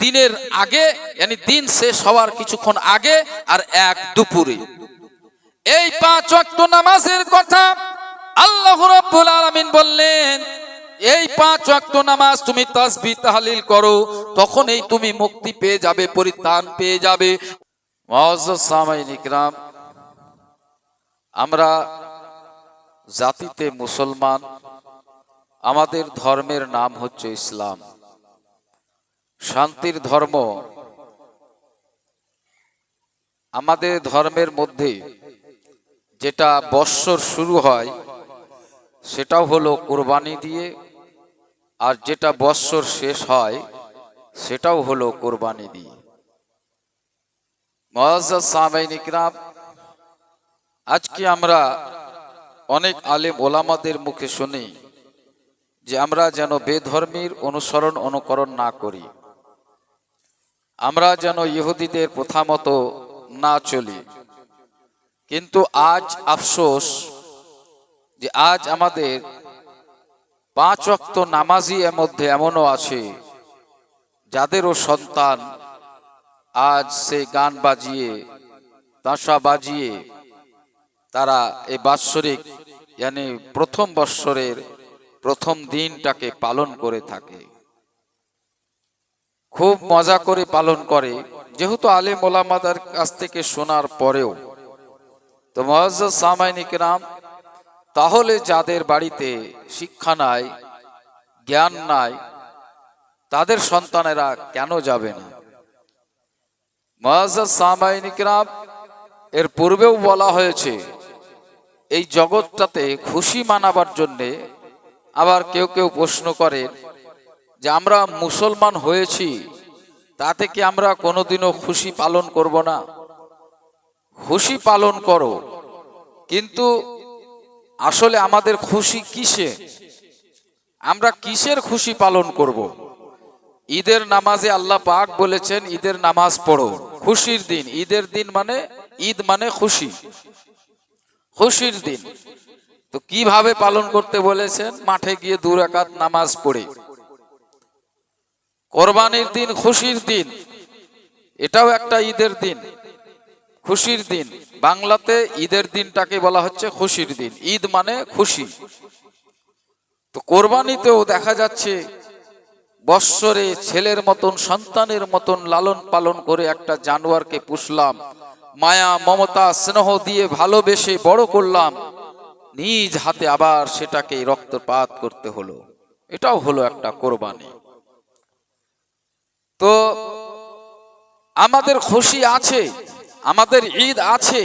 দিনের আগে yani দিন শেষ হওয়ার কিছুক্ষণ আগে আর এক দুপুরে। এই পাঁচ ওয়াক্ত নামাজের কথা আল্লাহ রাব্বুল আলামিন বললেন, এই পাঁচ ওয়াক্ত নামাজ তুমি তাসবিহ তাহলিল করো, তখনই তুমি মুক্তি পেয়ে যাবে, পরিত্রাণ পেয়ে যাবে। ইকরাম, আমরা জাতিতে মুসলমান, আমাদের ধর্মের নাম হচ্ছে ইসলাম। শান্তির ধর্ম। আমাদের ধর্মের মধ্যে যেটা বৎসর শুরু হয়, সেটাও হলো কোরবানি দিয়ে, আর যেটা বৎসর শেষ হয়, সেটাও হলো কোরবানি দিয়ে। মহাজ্জাজ সাহাবাইন ইকরাম আজকে আমরা অনেক আলেম ওলামাদের মুখে শুনি যে আমরা যেন বেধর্মীর অনুসরণ, অনুকরণ না করি। আমরা যেন ইহুদিদের প্রথা মতো না চলি। কিন্তু আজ আফসোস যে আজ আমাদের পাঁচ অক্ত নামাজি এর মধ্যে এমনও আছে, যাদেরও সন্তান আজ সে গান বাজিয়ে, তাসা বাজিয়ে তারা এই বাৎসরিক প্রথম বৎসরের প্রথম দিনটাকে পালন করে থাকে। খুব মজা করে পালন করে। যেহেতু আলিম ওলামাদার কাছ থেকে শোনার পরেও। তো রাম তাহলে যাদের বাড়িতে শিক্ষা নাই, জ্ঞান নাই, তাদের সন্তানেরা কেন যাবে না? মহাজ্জাজ সামাইনিক রাম এর পূর্বেও বলা হয়েছে, এই জগৎটাতে খুশি মানাবার জন্যে আবার কেউ কেউ প্রশ্ন করেন যে আমরা মুসলমান হয়েছি, তাতে কি আমরা কোনোদিনও খুশি পালন করব না? খুশি পালন করো, কিন্তু আসলে আমাদের খুশি কিসে? আমরা কিসের খুশি পালন করব। ঈদের নামাজে আল্লাহ পাক বলেছেন, ঈদের নামাজ পড়ো, খুশির দিন। ঈদের দিন মানে ঈদ মানে খুশি। খুশির দিন। তো কীভাবে পালন করতে বলেছেন? মাঠে গিয়ে দু রাকাত নামাজ পড়ে। কোরবানির দিন, খুশির দিন, এটাও একটা ঈদের দিন, খুশির দিন। বাংলাতে ঈদের দিনটাকে বলা হচ্ছে খুশির দিন। ঈদ মানে খুশি। তো কোরবানিতেও দেখা যাচ্ছে বৎসরে ছেলের মতন, সন্তানের মতন লালন পালন করে একটা জানোয়ারকে পুষলাম। মায়া, মমতা, স্নেহ দিয়ে ভালোবেসে বড় করলাম। নিজ হাতে আবার সেটাকে রক্তপাত করতে হলো। এটাও হলো একটা কোরবানি। তো আমাদের খুশি আছে, আমাদের ঈদ আছে,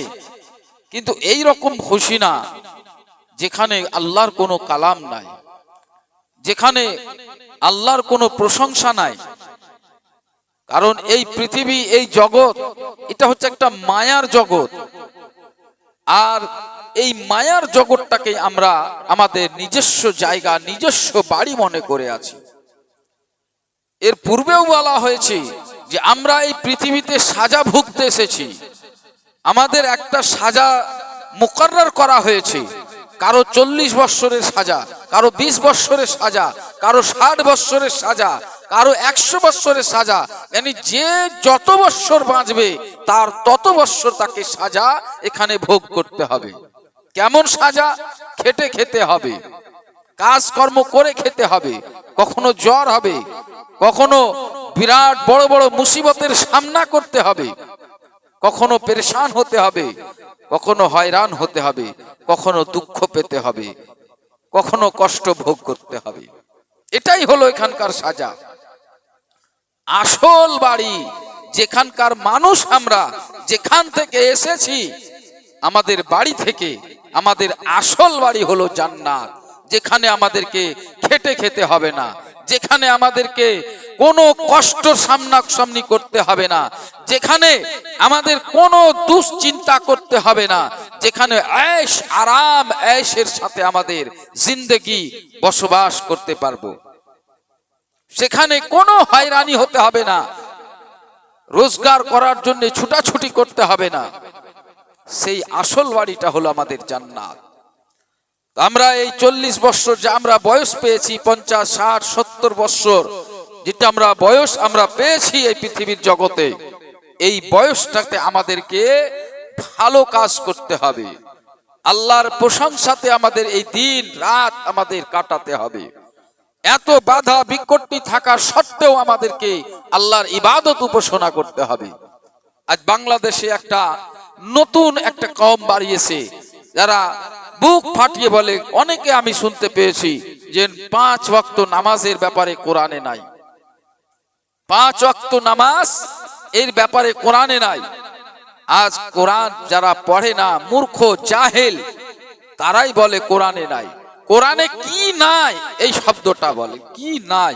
কিন্তু এই রকম খুশি না যেখানে আল্লাহর কোনো কালাম নাই, যেখানে আল্লাহর কোনো প্রশংসা নাই। কারণ এই পৃথিবী, এই জগৎ, এটা হচ্ছে একটা মায়ার জগৎ। আর এই মায়ার জগৎটাকে আমরা আমাদের নিজস্ব জায়গা, নিজস্ব বাড়ি মনে করে আছি। এর পূর্বেও বলা হয়েছে যে আমরা এই পৃথিবীতে সাজা ভুগতে এসেছি। আমাদের একটা সাজা মোকাররার করা হয়েছে। কারও চল্লিশ বৎসরের সাজা, কারও বিশ বৎসরের সাজা, কারও ষাট বৎসরের সাজা, কারও একশো বৎসরের সাজা। মানে যে যত বৎসর বাঁচবে, তার তত বৎসর তাকে সাজা এখানে ভোগ করতে হবে। কেমন সাজা? খেটে খেতে হবে। কাজকর্ম করে খেতে হবে। কখনো জ্বর হবে, কখনো বিরাট বড় বড় মুসিবতের সামনা করতে হবে, কখনো পেরেশান হতে হবে, কখনো হয়রান হতে হবে, কখনো দুঃখ পেতে হবে, কখনো কষ্ট ভোগ করতে হবে। এটাই হলো এখানকার সাজা। আসল বাড়ি, যেখানকার মানুষ আমরা, যেখান থেকে এসেছি, আমাদের বাড়ি থেকে, আমাদের আসল বাড়ি হলো জান্নাত। যেখানে আমাদেরকে খেটে খেতে হবে না, যেখানে আমাদেরকে কোনো কষ্ট সামনা সামনি করতে হবে না, যেখানে আমাদের কোনো দুশ্চিন্তা করতে হবে না, যেখানে অ্যাশ আরাম অ্যাশের সাথে আমাদের জিন্দগি বসবাস করতে পারব। সেখানে কোনো হয়রানি হতে হবে না, রোজগার করার জন্য ছুটাছুটি করতে হবে না। সেই আসল বাড়িটা হলো আমাদের জান্নাত। আমরা এই চল্লিশ বৎসর যে আমরা বয়স পেয়েছি, পঞ্চাশ, ষাট, সত্তর বৎসর যেটা আমরা বয়স আমরা পেয়েছি এই পৃথিবীর জগতে, এই বয়সটাতে আমাদেরকে ভালো কাজ করতে হবে। আল্লাহর প্রশংসাতে আমাদের এই দিন, রাত আমাদের কাটাতে হবে। এত বাধা বিকটটি থাকা সত্ত্বেও আমাদেরকে আল্লাহর ইবাদত উপাসনা করতে হবে। আজ বাংলাদেশে একটা নতুন একটা কম বাড়িয়েছে। যারা বুক ফাটিয়ে বলে, অনেকে আমি শুনতে পেয়েছি যে পাঁচ ওয়াক্ত নামাজের ব্যাপারে কোরআনে নাই। পাঁচ ওয়াক্ত নামাজ এর ব্যাপারে কোরআনে নাই। আজ কোরআন যারা পড়ে না, মূর্খ, জাহেল, তারাই বলে কোরআনে নাই। কোরআনে কি নাই? এই শব্দটা বলে, কি নাই?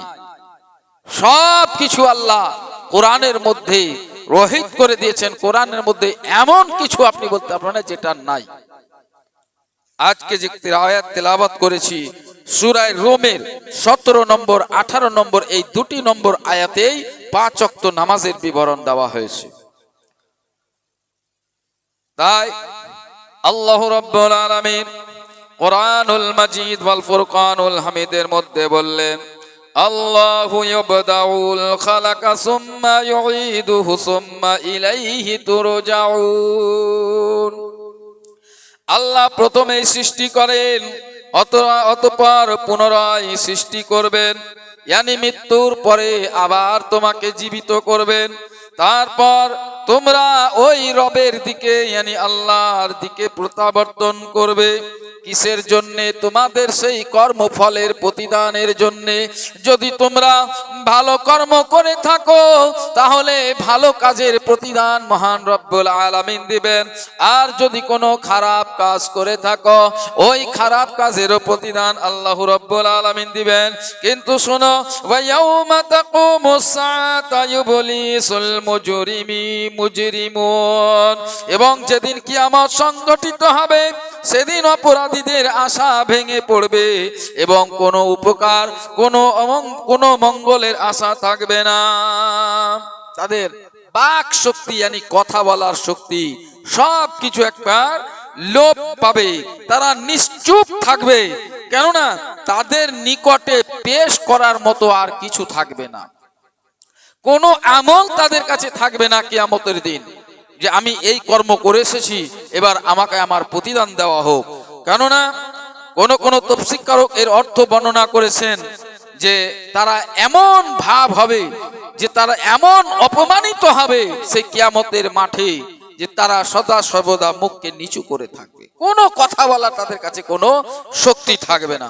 সব কিছু আল্লাহ কোরআনের মধ্যে রোহিত করে দিয়েছেন। কোরআনের মধ্যে এমন কিছু আপনি বলতে পারবেন যেটা নাই। আজকে যে আয়াত তেলাবাত করেছি, সুরায় রোমের সতেরো নম্বর, আঠারো নম্বর, এই দুটি নম্বর আয়াতেই পাঁচ অক্ত নামাজের বিবরণ দেওয়া হয়েছে। তাই আল্লাহ রব্বুল কোরআনুল মাজিদ ওয়াল ফুরকানুল হামিদের মধ্যে বললেন, আল্লাহু আল্লাহ প্রথমে সৃষ্টি করেন অত অতপর পুনরায় সৃষ্টি করবেন। ইয়ানি মৃত্যুর পরে আবার তোমাকে জীবিত করবেন। তারপর তোমরা ওই রবের দিকে, ইয়ানি আল্লাহর দিকে প্রত্যাবর্তন করবে। কিসের জন্যে? তোমাদের সেই কর্মফলের প্রতিদানের জন্যে। যদি তোমরা ভালো কর্ম করে থাকো, তাহলে ভালো কাজের প্রতিদান মহান রব্বুল আলামিন দিবেন। আর যদি কোনো খারাপ কাজ করে থাকো, ওই খারাপ কাজেরও প্রতিদান আল্লাহ রব্বুল আলামিন দিবেন। কিন্তু শোনো ইউবলিসুল মুজরিমি মুজরিমুন। এবং যেদিন কিয়ামত সংগঠিত হবে, সেদিন অপরাধীদের আশা ভেঙে পড়বে এবং কোনো উপকার, কোনো কোনো মঙ্গলের আশা থাকবে না। তাদের বাক শক্তি yani কথা বলার শক্তি সব কিছু একবার লোপ পাবে, তারা নিশ্চুপ থাকবে। কেননা তাদের নিকটে পেশ করার মতো আর কিছু থাকবে না। কোনো আমল তাদের কাছে থাকবে না কিয়ামতের দিন। যে আমি এই কর্ম করে এসেছি, এবার আমাকে আমার প্রতিদান দেওয়া হোক। কেননা, কোন কোন তফসিকারক এর অর্থ বর্ণনা করেছেন যে তারা এমন ভাব হবে, যে তারা এমন অপমানিত হবে সেই কিয়ামতের মাঠে, যে তারা সদা সর্বদা মুখকে নিচু করে থাকবে। কোনো কথা বলা তাদের কাছে কোনো শক্তি থাকবে না।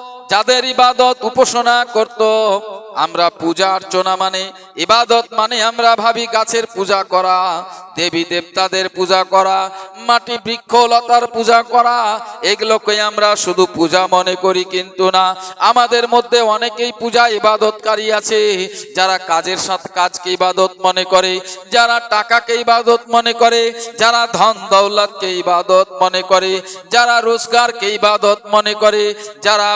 যাদের ইবাদত উপাসনা করত, আমরা পূজা অর্চনা মানে ইবাদত মানে আমরা ভাবি গাছের পূজা করা, দেবী দেবতাদের পূজা করা, মাটি বৃক্ষ লতার পূজা করা, এগুলোকে আমরা শুধু পূজা মনে করি কিন্তু না। আমাদের মধ্যে অনেকেই পূজা ইবাদতকারী আছে, যারা কাজের সাথে কাজকে ইবাদত মনে করে, যারা টাকাকে ইবাদত মনে করে, যারা ধন দৌলতকে ইবাদত মনে করে, যারা রোজগারকে ইবাদত মনে করে, যারা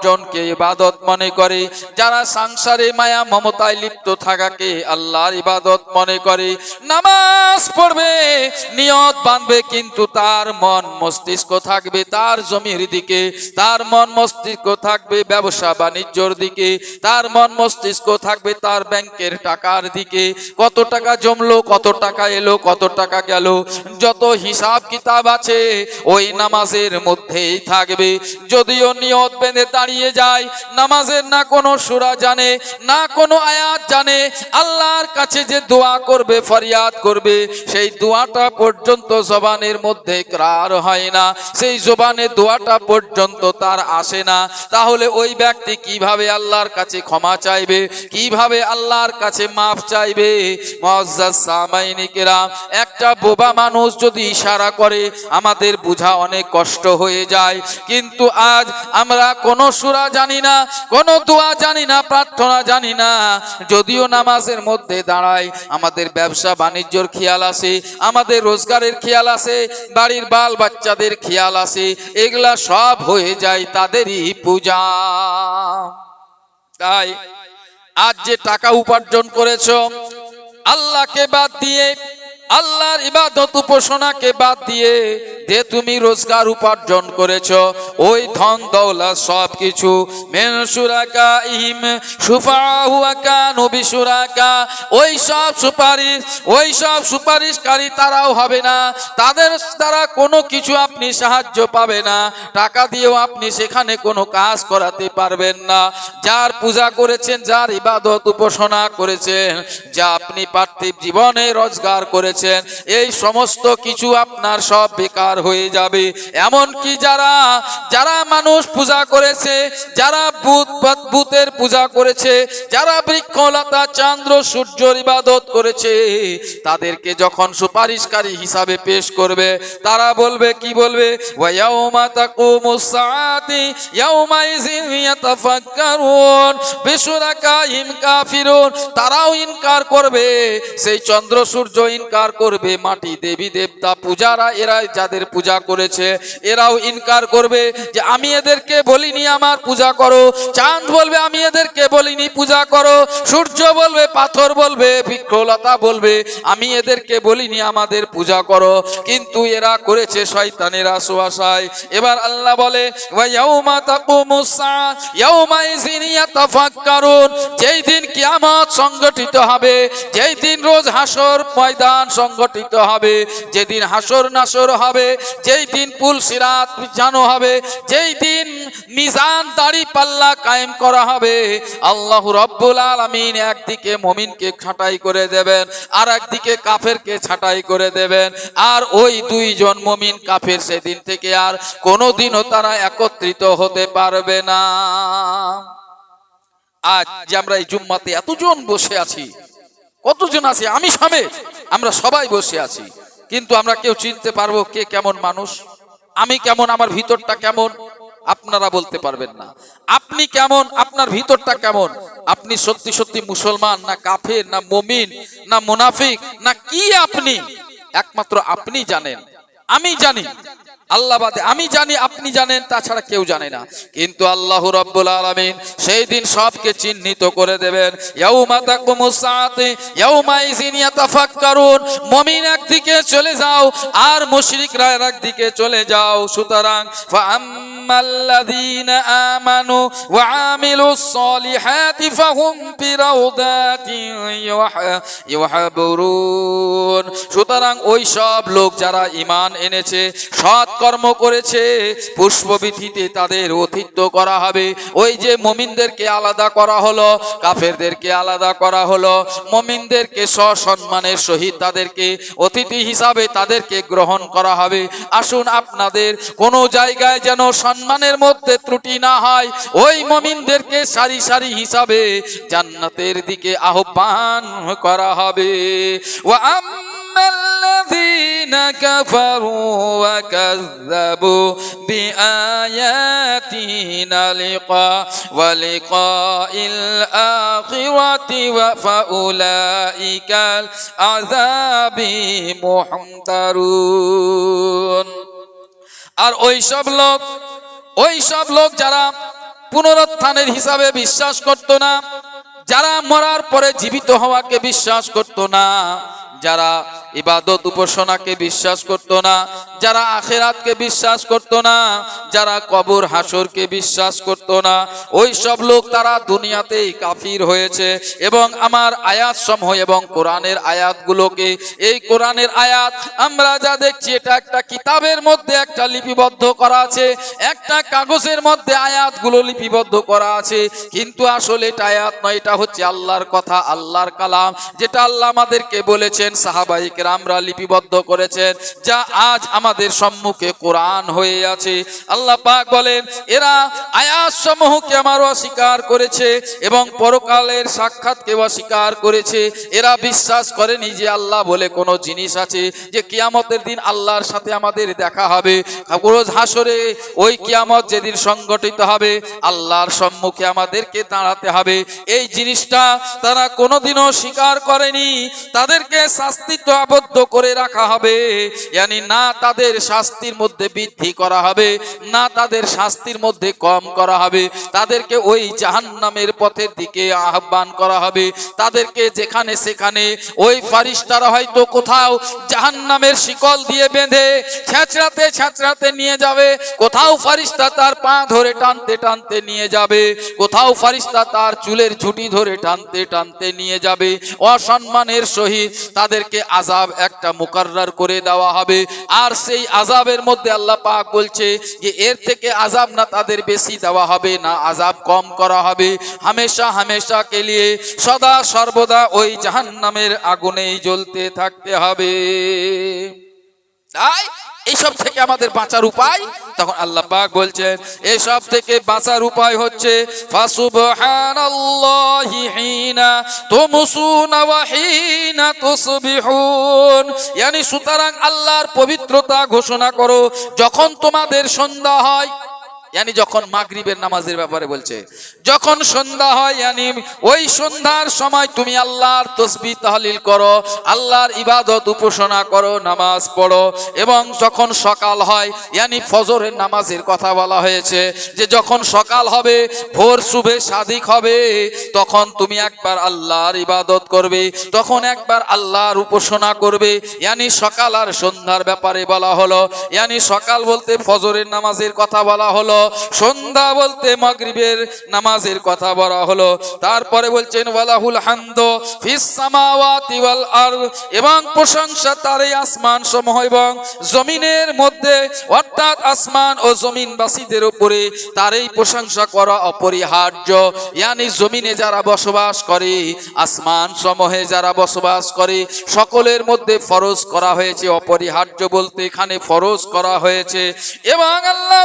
উপার্জনকে ইবাদত মনে করে, যারা সংসারে মায়া মমতায় লিপ্ত থাকাকে আল্লাহর ইবাদত মনে করে। নামাজ পড়বে, নিয়ত বাঁধবে কিন্তু তার মন মস্তিষ্ক থাকবে তার জমির দিকে, তার মন মস্তিষ্ক থাকবে ব্যবসা বাণিজ্যর দিকে, তার মন মস্তিষ্ক থাকবে তার ব্যাংকের টাকার দিকে। কত টাকা জমলো, কত টাকা এলো, কত টাকা গেল, যত হিসাব কিতাব আছে, ওই নামাজের মধ্যেই থাকবে। যদিও নিয়ত বেঁধে দাঁড়িয়ে যায়। নামাজের না কোনো সুরা জানে, না কোনো আয়াত জানে। আল্লাহর কাছে যে দোয়া করবে, ফরিয়াদ করবে, সেই দোয়াটা পর্যন্ত জবানের মধ্যে ক্রার হয় না। সেই জবানে দোয়াটা পর্যন্ত তার আসে না। তাহলে ওই ব্যক্তি কীভাবে আল্লাহর কাছে ক্ষমা চাইবে? কীভাবে আল্লাহর কাছে মাফ চাইবে? মুআজ্জাজ একটা বোবা মানুষ যদি ইশারা করে, আমাদের বোঝা অনেক কষ্ট হয়ে যায়। কিন্তু আজ আমরা কোনো সুরা জানি না, কোন দোয়া জানি না, প্রার্থনা জানি না। যদিও নামাজের মধ্যে দাঁড়াই, আমাদের ব্যবসা বাণিজ্যর খেয়াল আছে, আমাদের রোজগারের খেয়াল আছে, বাড়ির বাল বাচ্চাদের খেয়াল আছে, এগুলা সব হয়ে যায় তাদেরই পূজা। তাই আজ যে টাকা উপার্জন করেছ, আল্লাহকে বাদ দিয়ে আল্লাহর ইবাদত উপাসনাকে বাদ দিয়ে যে তুমি রোজগার উপার্জন করেছ, ওই ধন, দৌলত সব কিছু সুরাকা ইহিম সুফাহু আকানু বিসুরাকা ওই সব সুপারিশ, ওই সব সুপারিশকারী তারাও হবে না। তাদের দ্বারা কোনো কিছু আপনি সাহায্য পাবে না। টাকা দিয়েও আপনি সেখানে কোনো কাজ করাতে পারবেন না। যার পূজা করেছেন, যার ইবাদত উপাসনা করেছেন, যা আপনি পার্থিব জীবনে রোজগার করেছেন। এই সমস্ত কিছু আপনার সব বেকার হয়ে যাবে। এমন কি যারা যারা মানুষ পূজা করেছে, যারা ভূত ভূতের পূজা করেছে, যারা বৃক্ষলতা, চন্দ্র সূর্যর ইবাদত করেছে, তাদেরকে যখন সুপারিশকারী হিসাবে পেশ করবে, তারা বলবে, কি বলবে? তারাও ইনকার করবে, সেই চন্দ্র, সূর্য ইনকার করবে মাটি, দেবী, দেবতা, পূজারা এরা যাদের পূজা করেছে, এরাও ইনকার করবে যে আমি এদেরকে বলিনি আমার পূজা করো, চাঁদ বলবে আমি এদেরকে বলিনি পূজা করো, সূর্য বলবে, পাথর বলবে বৃক্ষলতা বলবে, আমি এদেরকে বলিনি আমাদের পূজা করো। কিন্তু এরা করেছে এবার আল্লাহ বলে যেই দিন কিয়ামত সংগঠিত হবে, যেই দিন রোজ হাসর ময়দান সংগঠিত হবে, যেদিন হাসর নাসর হবে, যেই দিন পুল সিরাত বিছানো হবে, যেই দিন মিজান দাড়ি পাল্লা কায়েম করা হবে, আল্লাহ রব্বুল আলামিন একদিকে মমিনকে ছাঁটাই করে দেবেন আর একদিকে কাফেরকে ছাঁটাই করে দেবেন, আর ওই দুইজন মমিন কাফের সেদিন থেকে আর কোনোদিনও তারা একত্রিত হতে পারবে না। আজ যে আমরা এই জুম্মাতে এতজন বসে আছি কতজন আছি? আমি সমেত আমরা সবাই বসে আছি। কিন্তু আমরা কেউ চিনতে পারব কে কেমন মানুষ? আমি কেমন? আমার ভিতরটা কেমন? আপনারা বলতে পারবেন না। আপনি কেমন? আপনার ভিতরটা কেমন? আপনি সত্যি সত্যি মুসলমান না কাফের, না মমিন, না মুনাফিক, না কি আপনি? একমাত্র আপনি জানেন। আমি জানি। আল্লাহ বাদে, আমি জানি, আপনি জানেন, তাছাড়া কেউ জানে না। কিন্তু আল্লাহ রব্বুল আলামিন সেই দিন সবকে চিহ্নিত করে দেবেন। মুমিন একদিকে চলে যাও আর মুশরিকরা একদিকে চলে যাও। সুতরাং, ফাআম্মাল্লাযীনা আমানু ওয়া আমিলুস সলিহাতি ফাহুম ফি রাউদাতিন সুতরাং ওই সব লোক যারা ইমান এনেছে, সৎ কর্ম করেছে, পুষ্পবিধিতে তাদের অতিত্ব করা হবে। ওই যে মমিনদেরকে আলাদা করা হলো, কাফেরদেরকে আলাদা করা হলো। মমিনদেরকে সসম্মানের সহিত তাদেরকে অতিথি হিসাবে তাদেরকে গ্রহণ করা হবে। আসুন আপনাদের কোনো জায়গায় যেন সম্মানের মধ্যে ত্রুটি না হয়। ওই মমিনদেরকে সারি সারি হিসাবে জান্নাতের দিকে আহ্বান করা হবে। ও আম كفروا وكذبوا بآياتنا لقاء ولقاء الآخرة فأولئك العذاب محترون আর ওই সব লোক ওই সব লোক যারা পুনরুত্থানের হিসাবে বিশ্বাস করত না যারা মরার পরে জীবিত হওয়াকে বিশ্বাস করত না, যারা ইবাদত উপাসনাকে বিশ্বাস করত না, যারা আখেরাতকে বিশ্বাস করত না, যারা কবর হাসরকে বিশ্বাস করত না, ওই সব লোক তারা দুনিয়াতেই কাফির হয়েছে। এবং আমার আয়াত সমূহ এবং কোরআনের আয়াতগুলোকে, এই কোরআনের আয়াত আমরা যা দেখছি, এটা একটা কিতাবের মধ্যে একটা লিপিবদ্ধ করা আছে, একটা কাগজের মধ্যে আয়াতগুলো লিপিবদ্ধ করা আছে, কিন্তু আসলে এটা আয়াত নয়, এটা হচ্ছে আল্লাহর কথা, আল্লাহর কালাম, যেটা আল্লাহ আমাদেরকে বলেছেন সাহাবাহিক রামরা লিপিবদ্ধ করেছেন, যা আজ আমাদের সম্মুখে কোরআন হয়ে আছে। আল্লাহ পাক বলেন, এরা আয়াত সমূহকে আমার অস্বীকার করেছে এবং পরকালের সাক্ষাৎকে অস্বীকার করেছে। এরা বিশ্বাস করেনি যে আল্লাহ বলে কোনো জিনিস আছে, যে কিয়ামতের দিন আল্লাহর সাথে আমাদের দেখা হবে। রোজ হাসরে ওই কিয়ামত যেদিন সংগঠিত হবে, আল্লাহর সম্মুখে আমাদেরকে দাঁড়াতে হবে। এই জিনিসটা তারা কোনোদিনও স্বীকার করেনি। তাদেরকে শাস্তিতে আবদ্ধ করে রাখা হবে। ইয়ানি না তাদের শাস্তির মধ্যে বৃদ্ধি করা হবে, না তাদের শাস্তির মধ্যে কম করা হবে। তাদেরকে ওই জাহান্নামের পথের দিকে আহ্বান করা হবে। তাদেরকে যেখানে সেখানে ওই ফারিস্তারা হয়তো কোথাও জাহান্নামের শিকল দিয়ে বেঁধে ছেঁচড়াতে ছেঁচড়াতে নিয়ে যাবে। কোথাও ফারিস্তা তার পা ধরে টানতে টানতে নিয়ে যাবে। কোথাও ফারিস্তা তার চুলের ঝুটি ধরে টানতে টানতে নিয়ে যাবে। অসম্মানের সহিত তাদেরকে আজাব একটা মুকাররার করে দেওয়া হবে। আর সেই আজাবের মধ্যে আল্লাহ পাক বলছে যে, এর থেকে আজাব না তাদের বেশি দেওয়া হবে, না আজাব কম করা হবে। হামেশা হামেশা কে লিয়ে সদা সর্বদা ওই জাহান্নামের আগুনেই জ্বলতে থাকতে হবে। তাই এইসব থেকে আমাদের বাঁচার উপায়? তখন আল্লাহ পাক বলছেন, এসব থেকে বাঁচার উপায় হচ্ছে সুতরাং আল্লাহর পবিত্রতা ঘোষণা করো, যখন তোমাদের সন্ধ্যা হয় ইয়ানি যখন মাগরিবের নামাজের ব্যাপারে বলছে, যখন সন্ধ্যা হয় ইয়ানি, ওই সন্ধ্যার সময় তুমি আল্লাহর তসবি তাহলিল করো, আল্লাহর ইবাদত উপাসনা করো, নামাজ পড়ো এবং যখন সকাল হয়, ইয়ানি ফজরের নামাজের কথা বলা হয়েছে যে যখন সকাল হবে, ভোর শুভে সাদিক হবে, তখন তুমি একবার আল্লাহর ইবাদত করবে, তখন একবার আল্লাহর উপাসনা করবে। ইয়ানি সকাল আর সন্ধ্যার ব্যাপারে বলা হলো, ইয়ানি সকাল বলতে ফজরের নামাজের কথা বলা হলো সন্ধ্যা বলতে মাগরিবের নামাজের কথা বলা হলো। তারপরে বলছেন, ওয়ালাহুল হামদ ফিস সামাওয়াতি ওয়াল আরদ এবং প্রশংসা তার এই আসমান সমূহ এবং জমিনের মধ্যে, অর্থাৎ আসমান ও জমিনবাসীদের উপরে তার এই প্রশংসা করা অপরিহার্য। ইয়ানি জমিনে যারা বসবাস করে আসমান সমূহে যারা বসবাস করে, সকলের মধ্যে ফরজ করা হয়েছে, অপরিহার্য বলতে এখানে ফরজ করা হয়েছে। এবং আল্লাহ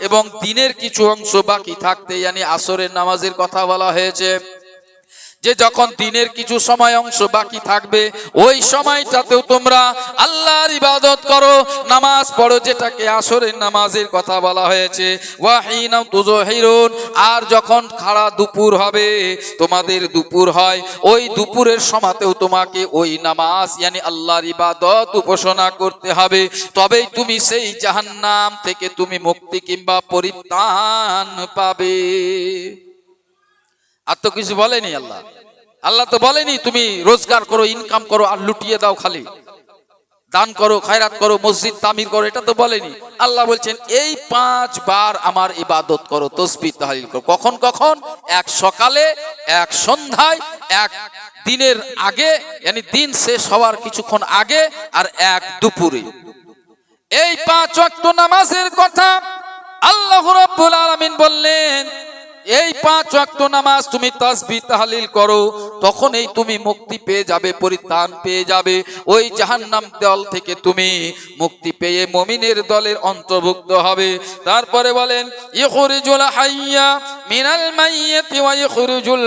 এবং দিনের কিছু অংশ বাকি থাকতে জানি আসরের নামাজের কথা বলা হয়েছে। যে যখন দিনের কিছু সময় অংশ বাকি থাকবে, ওই সময়টাতেও তোমরা আল্লাহর ইবাদত করো। নামাজ পড়ো, যেটাকে আসরের নামাজের কথা বলা হয়েছে। আর যখন খাড়া দুপুর হবে, তোমাদের দুপুর হয়, ওই দুপুরের সময়তেও তোমাকে ওই নামাজ, ইয়ানি আল্লাহর ইবাদত উপাসনা করতে হবে। তবেই তুমি সেই জাহান্নাম থেকে তুমি মুক্তি কিংবা পরিত্রাণ পাবে। আর তো কিছু বলেনি আল্লাহ। আল্লাহ তো বলেনি, তুমি রোজগার করো ইনকাম করো, আর লুটিয়ে দাও খালি। দান করো, খায়রাত করো, মসজিদ তামির করো, এটা তো বলেনি। আল্লাহ বলছেন, এই পাঁচ বার আমার ইবাদত করো তসবি তাহলিল করো। কখন কখন? এক সকালে, এক সন্ধ্যায়, এক দিনের আগে yani দিন শেষ হওয়ার কিছুক্ষণ আগে, আর এক দুপুরে। এই পাঁচ ওয়াক্ত নামাজের কথা আল্লাহ রাব্বুল আলামিন বললেন এই পাঁচ ওয়াক্ত নামাজ তুমি তাসবি তাহলিল করো, তখনই তুমি মুক্তি পেয়ে যাবে, পরিত্রাণ পেয়ে যাবে। ওই জাহান্নাম দল থেকে তুমি মুক্তি পেয়ে মমিনের দলের অন্তর্ভুক্ত হবে। তারপরে বলেন, ইখরিজুল হাইয়া মিনাল ওয়া ইখরিজুল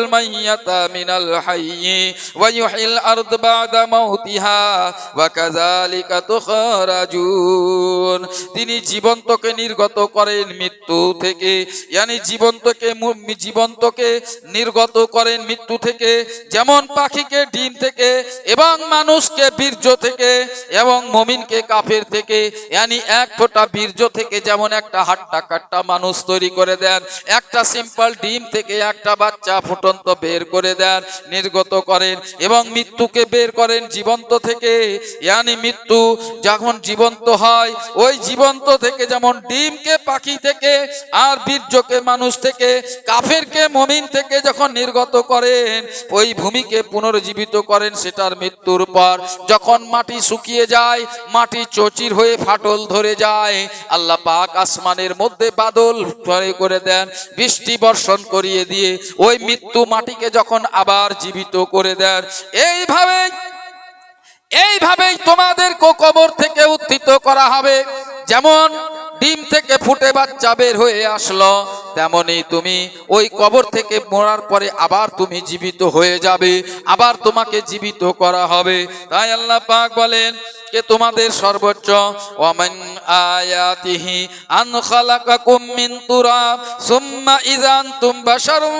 মিনাল ওয়া ইউহিল আরদ বাদা মাউতিহা ওয়া কাযালিকা তুখরাজুন। তিনি জীবন্তকে নির্গত করেন মৃত্যু থেকে, ইয়ানি জীবন্তকে জীবন্তকে নির্গত করেন মৃত্যু থেকে, যেমন পাখিকে ডিম থেকে এবং মানুষকে বীর্য থেকে এবং মমিনকে কাফের থেকে। ইয়ানি এক ফোঁটা বীর্য থেকে যেমন একটা হাট্টা কাট্টা মানুষ তৈরি করে দেন, একটা সিম্পল ডিম থেকে একটা বাচ্চা ফুটন্ত বের করে দেন, নির্গত করেন এবং মৃত্যুকে বের করেন জীবন্ত থেকে। ইয়ানি মৃত্যু যখন জীবন্ত হয়, ওই জীবন্ত থেকে যেমন ডিমকে পাখি থেকে আর বীর্যকে মানুষ থেকে কাফেরকে মমিন থেকে যখন নির্গত করেন, ওই ভূমিকে পুনর্জীবিত করেন, সেটার মৃত্যুর পর যখন মাটি শুকিয়ে যায়, মাটি চচির হয়ে ফাটল ধরে যায়, আল্লাহ পাক আসমানের মধ্যে বাদল করে দেন, বৃষ্টি বর্ষণ করিয়ে দিয়ে, ওই মৃত্যু মাটিকে যখন আবার জীবিত করে দেন এইভাবে এইভাবেই তোমাদের কবর থেকে উত্থিত করা হবে। যেমন ডিম থেকে ফুটে বাচ্চা বের হয়ে আসলো। তেমনি তুমি ওই কবর থেকে মরার পরে আবার তুমি জীবিত হয়ে যাবে, আবার তোমাকে জীবিত করা হবে। তাই আল্লাহ পাক বলেন কে তোমাদের সর্বোচ্চ আয়াতিহি আন খালাকাকুম মিন তুরাব, সুম্মা ইযান তুম বাশারুন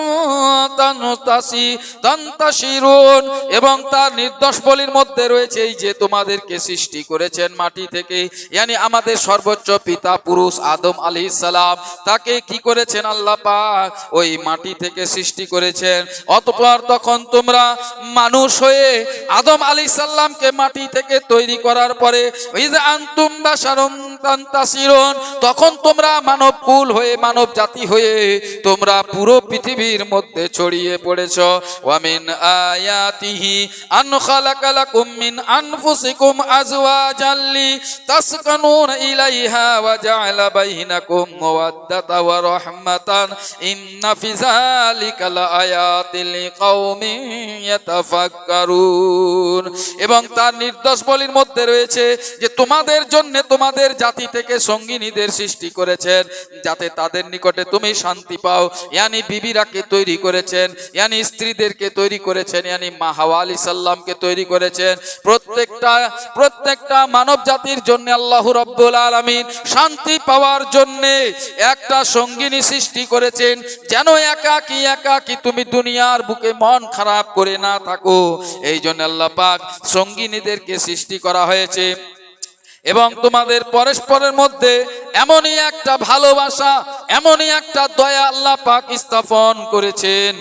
তানতাশিরুন। এবং তার নির্দোষ বলির মধ্যে রয়েছে এই যে, তোমাদেরকে সৃষ্টি করেছেন মাটি থেকে, ইয়ানি আমাদের সর্বোচ্চ পিতা পুরুষ আদম আলাইহিস সালাম তাকে কি করেছেন আল্লাহ পাক? ওই মাটি থেকে সৃষ্টি করেছেন। অতঃপর তখন তোমরা মানুষ হয়ে আদম আলাইহিস সালামকে মাটি থেকে তৈরি করার পরে তখন তোমরা মানব কুল হয়ে মানব জাতি হয়ে তোমরা পুরো পৃথিবীর মধ্যে ছড়িয়ে পড়েছ। ওয়ামিন আয়াতিহি আন খালাকালাকুম মিন আনফুসিকুম আজওয়াজান লি তাসকানুন ইলাইহা ওয়া বাইনাকুম মাওয়াদ্দাতা ওয়া রাহমাতান ইন্না ফি যালিকা লাআয়াতিল লিকাউমিন ইয়াতাফাক্কারুন এবং তার নির্দোষ বলির মধ্যে রয়েছে যে তোমাদের জন্য তোমাদের জাতি থেকে সঙ্গিনীদের সৃষ্টি করেছেন, যাতে তাদের নিকটে তুমি শান্তি পাও। ইয়ানি বিবিরাকে তৈরি করেছেন, ইয়ানি স্ত্রীদেরকে তৈরি করেছেন, ইয়ানি মা হাওয়া আলী সাল্লামকে তৈরি করেছেন। প্রত্যেকটা প্রত্যেকটা মানব জাতির জন্য আল্লাহ রব্বুল আলামিন শান্তি পাওয়ার জন্যে একটা সঙ্গিনী সৃষ্টি করেছেন। যেন একাকি একাকি তুমি দুনিয়ার বুকে মন খারাপ করে না থাকো। এই জন্য আল্লাহ পাক সঙ্গিনীদেরকে সৃষ্টি করা হয়েছে। এবং তোমাদের পরস্পরের মধ্যে এমনই একটা ভালোবাসা, এমনই একটা দয়া আল্লাহ পাক স্থাপন করেছেন।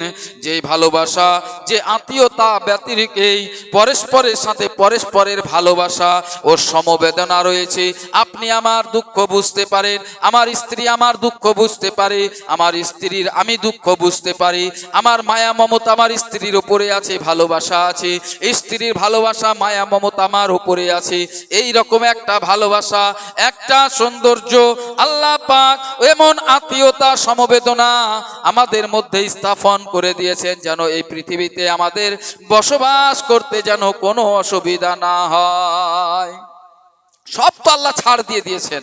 যে ভালোবাসা, যে আত্মীয়তা ব্যতিরিকেই পরস্পরের সাথে পরস্পরের ভালোবাসা ও সমবেদনা রয়েছে। আপনি আমার দুঃখ বুঝতে পারেন, আমার স্ত্রী আমার দুঃখ বুঝতে পারে, আমার স্ত্রীর আমি দুঃখ বুঝতে পারি, আমার মায়া মমতা আমার স্ত্রীর উপরে আছে, ভালোবাসা আছে, স্ত্রীর ভালোবাসা মায়া মমতা আমার উপরে আছে। এই রকম একটা ভালোবাসা, একটা সৌন্দর্য আল্লাহ পাক এমন আত্মীয়তা সমবেদনা আমাদের মধ্যে স্থাপন করে দিয়েছেন যেন এই পৃথিবীতে আমাদের বসবাস করতে যেন কোনো অসুবিধা না হয়। সব তো আল্লাহ ছাড় দিয়ে দিয়েছেন।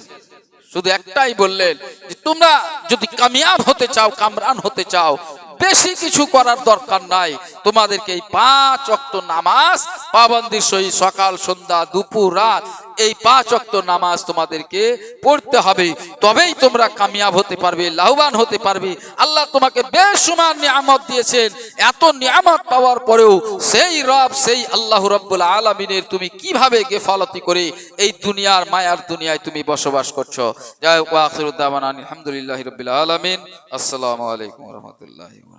শুধু একটাই বললেন যে, তোমরা যদি কামিয়াব হতে চাও, কামরান হতে চাও, বেশি কিছু করার দরকার নাই। তোমাদেরকে এই পাঁচ অক্ত নামাজ পাবন্দির সহি সকাল, সন্ধ্যা, দুপুর, রাত এই পাঁচ অক্ত নামাজ তোমাদেরকে পড়তে হবে। তবেই তোমরা কামিয়াব হতে পারবে, লাভবান হতে পারবে। আল্লাহ তোমাকে বেসুমার নিয়ামত দিয়েছেন। এত নিয়ামত পাওয়ার পরেও সেই রব, সেই আল্লাহ রব্বুল আলমিনের তুমি কীভাবে গেফালতি করে এই দুনিয়ার মায়ার দুনিয়ায় তুমি বসবাস করছ? যাই আখিরুদ্দামান আলহামদুলিল্লাহ রবিল আলমিন। আসসালামু আলাইকুম রহমতুল্লাহ